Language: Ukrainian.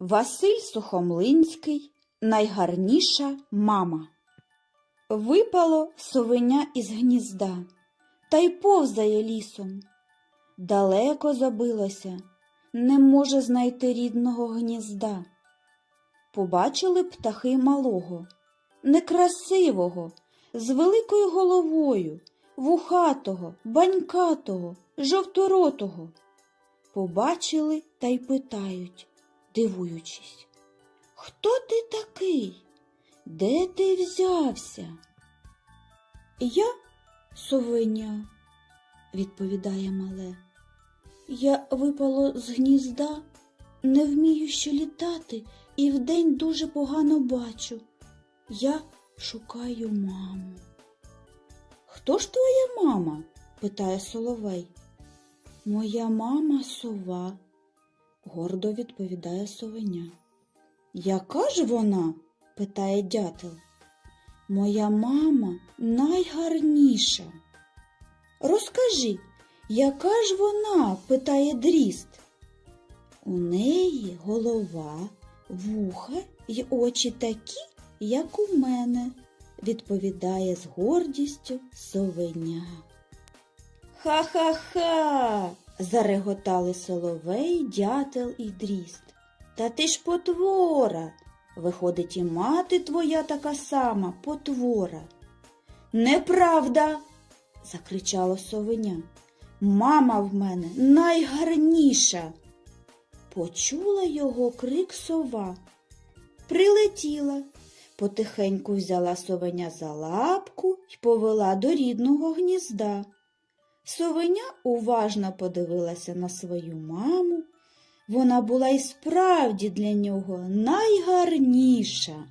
Василь Сухомлинський найгарніша мама. Випало совеня із гнізда та й повзає лісом. Далеко забилося, не може знайти рідного гнізда. Побачили птахи малого, некрасивого, з великою головою, вухатого, банькатого, жовторотого. Побачили та й питають, дивуючись, хто ти такий? Де ти взявся? Я совеня, відповідає мале. Я випало з гнізда, не вмію ще літати і вдень дуже погано бачу. Я шукаю маму. Хто ж твоя мама? питає Соловей. Моя мама сова, гордо відповідає совеня. Яка ж вона? питає дятел. Моя мама найгарніша. Розкажи, яка ж вона? питає дріст. У неї голова, вуха й очі такі, як у мене, відповідає з гордістю совеня. Ха-ха-ха. Зареготали соловей, дятел і дріст. Та ти ж потвора. Виходить, і мати твоя така сама потвора. Неправда. закричало совеня. Мама в мене найгарніша. Почула його крик сова. Прилетіла, потихеньку взяла совеня за лапку й повела до рідного гнізда. Совеня уважно подивилася на свою маму. Вона була і справді для нього найгарніша.